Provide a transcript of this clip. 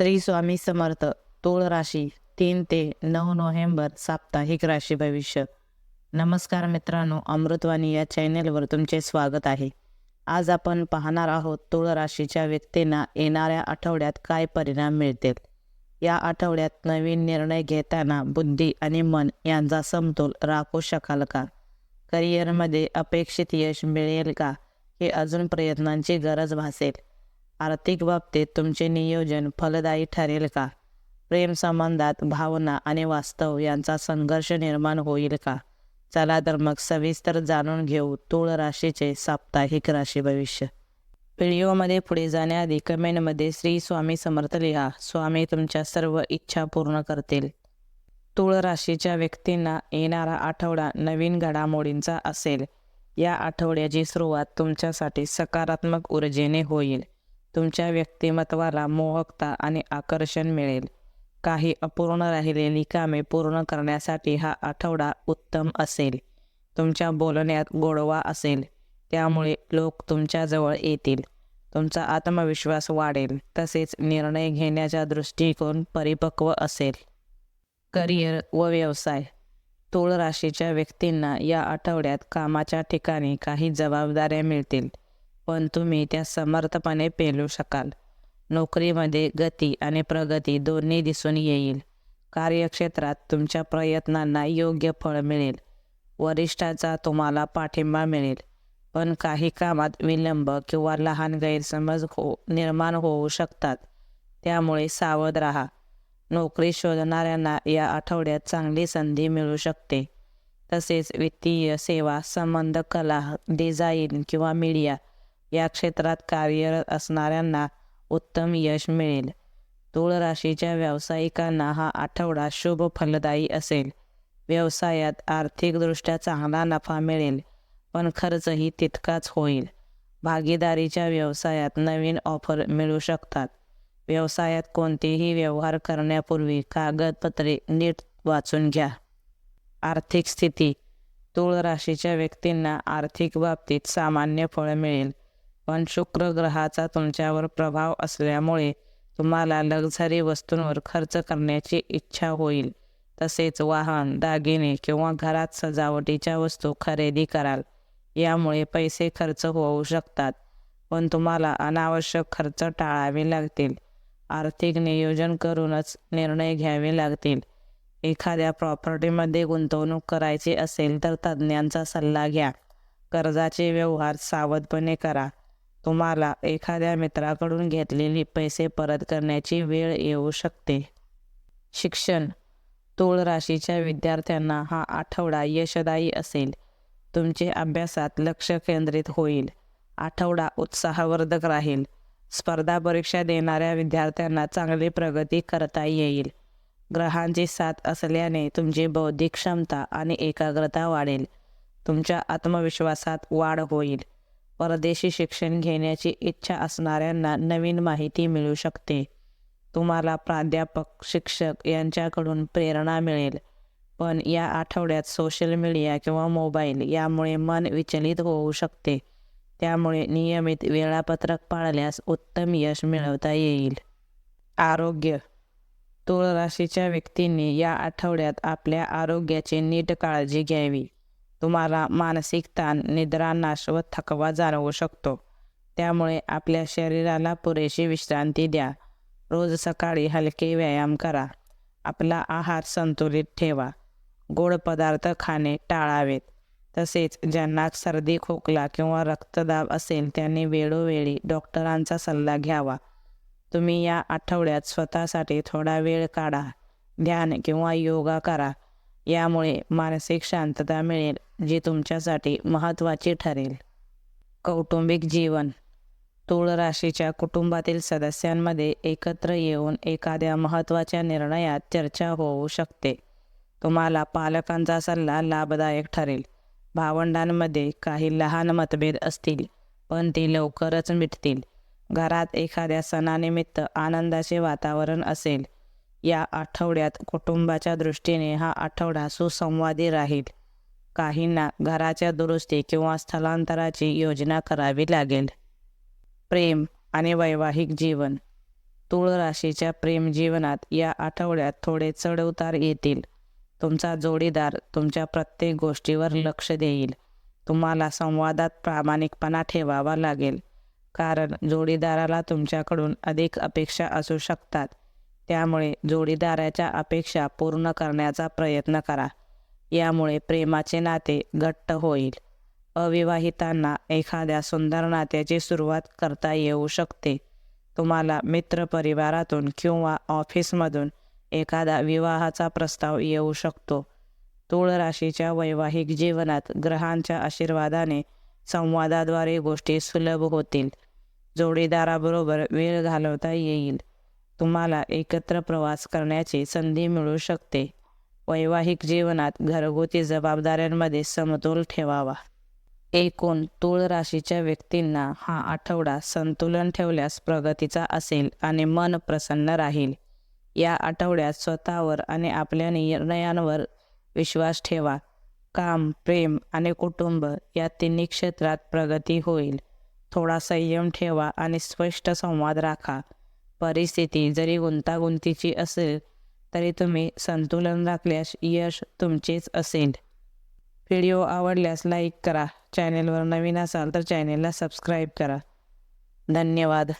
श्री स्वामी समर्थ तूळ राशी तीन ते नऊ नोव्हेंबर साप्ताहिक राशी भविष्य. नमस्कार मित्रांनो अमृतवाणी या चॅनेलवर तुमचे स्वागत आहे. आज आपण पाहणार आहोत तूळ राशीच्या व्यक्तींना येणाऱ्या आठवड्यात काय परिणाम मिळतील? या आठवड्यात नवीन निर्णय घेताना बुद्धी आणि मन यांचा समतोल राखू शकाल का? करिअरमध्ये अपेक्षित यश मिळेल का? हे अजून प्रयत्नांची गरज भासेल. आर्थिक बाबतीत तुमचे नियोजन फलदायी ठरेल का? प्रेम संबंधात भावना आणि वास्तव यांचा संघर्ष निर्माण होईल का? चला तर मग सविस्तर जाणून घेऊ तूळ राशीचे साप्ताहिक राशी भविष्य. व्हिडिओमध्ये पुढे जाण्याआधी कमेंटमध्ये श्री स्वामी समर्थ लिहा. स्वामी तुमच्या सर्व इच्छा पूर्ण करतील. तूळ राशीच्या व्यक्तींना येणारा आठवडा नवीन घडामोडींचा असेल. या आठवड्याची सुरुवात तुमच्यासाठी सकारात्मक ऊर्जेने होईल. तुमच्या व्यक्तिमत्वाला मोहकता आणि आकर्षण मिळेल. काही अपूर्ण राहिलेली कामे पूर्ण करण्यासाठी हा आठवडा उत्तम असेल. तुमच्या बोलण्यात गोडवा असेल. त्यामुळे लोक तुमच्याजवळ येतील. तुमचा आत्मविश्वास वाढेल. तसेच निर्णय घेण्याचा दृष्टिकोन परिपक्व असेल. करिअर व व्यवसाय. तूळ राशीच्या व्यक्तींना या आठवड्यात कामाच्या ठिकाणी काही जबाबदाऱ्या मिळतील. पण तुम्ही त्या समर्थपणे पेलू शकाल. नोकरीमध्ये गती आणि प्रगती दोन्ही दिसून येईल. कार्यक्षेत्रात तुमच्या प्रयत्नांना योग्य फळ मिळेल. वरिष्ठाचा तुम्हाला पाठिंबा मिळेल. पण काही कामात विलंब किंवा लहान गैरसमज हो निर्माण होऊ शकतात. त्यामुळे सावध राहा. नोकरी शोधणाऱ्यांना या आठवड्यात चांगली संधी मिळू शकते. तसेच वित्तीय सेवा संबंध कला डिझाईन किंवा मीडिया या क्षेत्रात कार्यरत असणाऱ्यांना उत्तम यश मिळेल. तूळ राशीच्या व्यावसायिकांना हा आठवडा शुभ फलदायी असेल. व्यवसायात आर्थिकदृष्ट्या चांगला नफा मिळेल पण खर्चही तितकाच होईल. भागीदारीच्या व्यवसायात नवीन ऑफर मिळू शकतात. व्यवसायात कोणतेही व्यवहार करण्यापूर्वी कागदपत्रे नीट वाचून घ्या. आर्थिक स्थिती. तूळ राशीच्या व्यक्तींना आर्थिक बाबतीत सामान्य फळ मिळेल. पण शुक्र ग्रहाचा तुमच्यावर प्रभाव असल्यामुळे तुम्हाला लक्झरी वस्तूंवर खर्च करण्याची इच्छा होईल. तसेच वाहन दागिने किंवा घरात सजावटीच्या वस्तू खरेदी कराल. यामुळे पैसे खर्च होऊ शकतात. पण तुम्हाला अनावश्यक खर्च टाळावे लागतील. आर्थिक नियोजन करूनच निर्णय घ्यावे लागतील. एखाद्या प्रॉपर्टीमध्ये गुंतवणूक करायची असेल तर तज्ज्ञांचा सल्ला घ्या. कर्जाचे व्यवहार सावधपणे करा. तुम्हाला एखाद्या मित्राकडून घेतलेली पैसे परत करण्याची वेळ येऊ शकते. शिक्षण. तूळ राशीच्या विद्यार्थ्यांना हा आठवडा यशदायी असेल. तुमचे अभ्यासात लक्ष केंद्रित होईल. आठवडा उत्साहवर्धक राहील. स्पर्धा परीक्षा देणाऱ्या विद्यार्थ्यांना चांगली प्रगती करता येईल. ग्रहांची साथ असल्याने तुमची बौद्धिक क्षमता आणि एकाग्रता वाढेल. तुमच्या आत्मविश्वासात वाढ होईल. परदेशी शिक्षण घेण्याची इच्छा असणाऱ्यांना नवीन माहिती मिळू शकते. तुम्हाला प्राध्यापक शिक्षक यांच्याकडून प्रेरणा मिळेल. पण या आठवड्यात सोशल मीडिया किंवा मोबाईल यामुळे मन विचलित होऊ शकते. त्यामुळे नियमित वेळापत्रक पाळल्यास उत्तम यश मिळवता येईल. आरोग्य. तुळ राशीच्या व्यक्तींनी या आठवड्यात आपल्या आरोग्याची नीट काळजी घ्यावी. तुम्हाला मानसिक ताण निद्रानाश व थकवा जाणवू शकतो. त्यामुळे आपल्या शरीराला पुरेशी विश्रांती द्या. रोज सकाळी हलके व्यायाम करा. आपला आहार संतुलित ठेवा. गोड पदार्थ खाणे टाळावेत. तसेच ज्यांना सर्दी खोकला किंवा रक्तदाब असेल त्यांनी वेळोवेळी डॉक्टरांचा सल्ला घ्यावा. तुम्ही या आठवड्यात स्वतःसाठी थोडा वेळ काढा. ध्यान किंवा योगा करा. यामुळे मानसिक शांतता मिळेल जी तुमच्यासाठी महत्त्वाची ठरेल. कौटुंबिक जीवन. तूळ राशीच्या कुटुंबातील सदस्यांमध्ये एकत्र येऊन एखाद्या महत्त्वाच्या निर्णयात चर्चा होऊ शकते. तुम्हाला पालकांचा सल्ला लाभदायक ठरेल. भावंडांमध्ये काही लहान मतभेद असतील पण ती लवकरच मिटतील. घरात एखाद्या सणानिमित्त आनंदाचे वातावरण असेल या आठवड्यात कुटुंबाच्या दृष्टीने हा आठवडा सुसंवादी राहील. काहींना घराच्या दुरुस्ती किंवा स्थलांतराची योजना करावी लागेल. प्रेम आणि वैवाहिक जीवन. तूळ राशीच्या प्रेम जीवनात या आठवड्यात थोडे चढउतार येतील. तुमचा जोडीदार तुमच्या प्रत्येक गोष्टीवर लक्ष देईल. तुम्हाला संवादात प्रामाणिकपणा ठेवावा लागेल. कारण जोडीदाराला तुमच्याकडून अधिक अपेक्षा असू शकतात. त्यामुळे जोडीदाराच्या अपेक्षा पूर्ण करण्याचा प्रयत्न करा. यामुळे प्रेमाचे नाते घट्ट होईल. अविवाहितांना एखाद्या सुंदर नात्याची सुरुवात करता येऊ शकते. तुम्हाला मित्रपरिवारातून किंवा ऑफिसमधून एखादा विवाहाचा प्रस्ताव येऊ शकतो. तूळ राशीच्या वैवाहिक जीवनात ग्रहांच्या आशीर्वादाने संवादाद्वारे गोष्टी सुलभ होतील. जोडीदाराबरोबर वेळ घालवता येईल. तुम्हाला एकत्र प्रवास करण्याची संधी मिळू शकते. वैवाहिक जीवनात घरगुती जबाबदाऱ्यांमध्ये समतोल ठेवावा. एकूण तूळ राशीच्या व्यक्तींना हा आठवडा संतुलन ठेवल्यास प्रगतीचा असेल आणि मन प्रसन्न राहील. या आठवड्यात स्वतःवर आणि आपल्या निर्णयांवर विश्वास ठेवा. काम प्रेम आणि कुटुंब या तिन्ही क्षेत्रात प्रगती होईल. थोडा संयम ठेवा आणि स्पष्ट संवाद राखा. परिस्थिती जरी गुंतागुंतीची असेल तरी तुम्ही संतुलन राखल्यास यश तुमचेच असेल. व्हिडिओ आवडल्यास लाईक करा. चॅनेलवर नवीन असाल तर चॅनेलला सबस्क्राईब करा. धन्यवाद.